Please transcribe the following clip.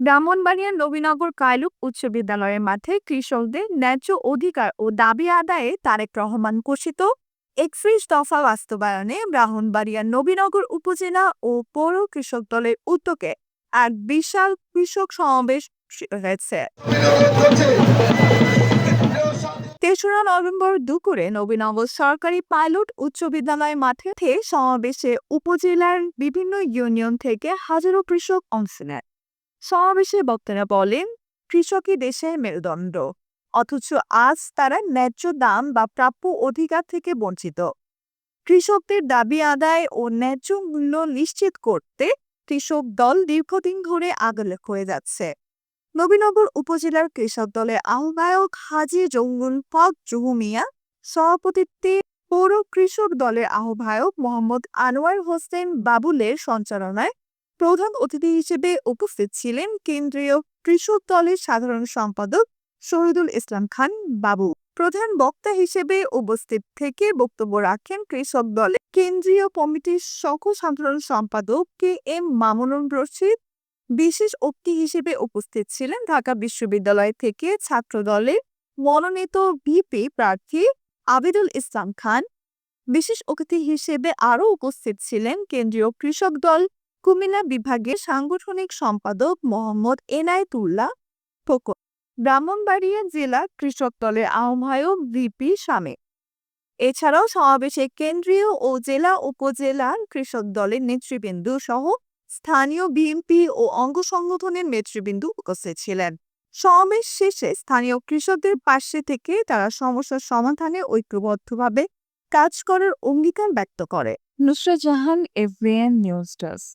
ব্রাহ্মণবাড়িয়ার নবীনগর কায়লুক উচ্চ বিদ্যালয়ের মাঠে কৃষকদের ন্যায্য অধিকার ও দাবি আদায়ে তারেক রহমান ঘোষিত একত্রিশ দফা বাস্তবায়নে ব্রাহ্মণবাড়িয়ার নবীনগর উপজেলা ও পৌর কৃষক দলের উদ্যোগে এক বিশাল কৃষক সমাবেশ হয়েছে। নভেম্বর দুপুরে নবীনগর সরকারি পাইলট উচ্চ বিদ্যালয় মাঠে সমাবেশে উপজেলার বিভিন্ন ইউনিয়ন থেকে হাজারো কৃষক অংশ নেয়। সমাবেশে বক্তারা বলেন, কৃষকই দেশের মেরুদণ্ড। অথচ আজ তারা ন্যায্য দাম বা প্রাপ্য অধিকার থেকে বঞ্চিত। কৃষকদের দাবি আদায় ও ন্যায্য মূল্য নিশ্চিত করতে কৃষক দল দীর্ঘদিন ধরে আগলে হয়ে যাচ্ছে। নবীনগর উপজেলার কৃষক দলের আহ্বায়ক হাজি জঙ্গুল ফক জুহুমিয়া, সভাপতিত্বে পৌর কৃষক দলের আহ্বায়ক মোহাম্মদ আনোয়ার হোসেন বাবুলের সঞ্চালনায় প্রধান অতিথি হিসেবে উপস্থিত ছিলেন কেন্দ্রীয় কৃষক দলের সাধারণ সম্পাদক শহীদুল ইসলাম খান বাবু। প্রধান বক্তা হিসেবে উপস্থিত থেকে বক্তব্য রাখেন কৃষক দলের কেন্দ্রীয় কমিটির সহ সাধারণ সম্পাদক কে এম মামুনুর রশিদ বিশেষ অতিথি হিসেবে উপস্থিত ছিলেন ঢাকা বিশ্ববিদ্যালয় থেকে ছাত্র দলের মনোনীত ভিপি প্রার্থী আবিদুল ইসলাম খান। বিশেষ অতিথি হিসেবে আরও উপস্থিত ছিলেন কেন্দ্রীয় কৃষক দল কুমিল্লা বিভাগের সাংগঠনিক সম্পাদক মোহাম্মদ এনায়েতুল্লাহ ফোকন ব্রাহ্মণবাড়িয়া জেলা কৃষক দলের আহ্বায়ক ভিপি শামে এছাড়াও সমাবেশে কেন্দ্রীয় ও জেলা উপজেলার কৃষক দলের নেতৃবৃন্দ সহ স্থানীয় বিএনপি ও অঙ্গ সংগঠনের নেতৃবৃন্দ উপস্থিত ছিলেন। সমাবেশ শেষে স্থানীয় কৃষকদের পাশে থেকে তারা সমস্যার সমাধানে ঐক্যবদ্ধভাবে কাজ করার অঙ্গীকার ব্যক্ত করে। Nusra Jahan, FBN news desk.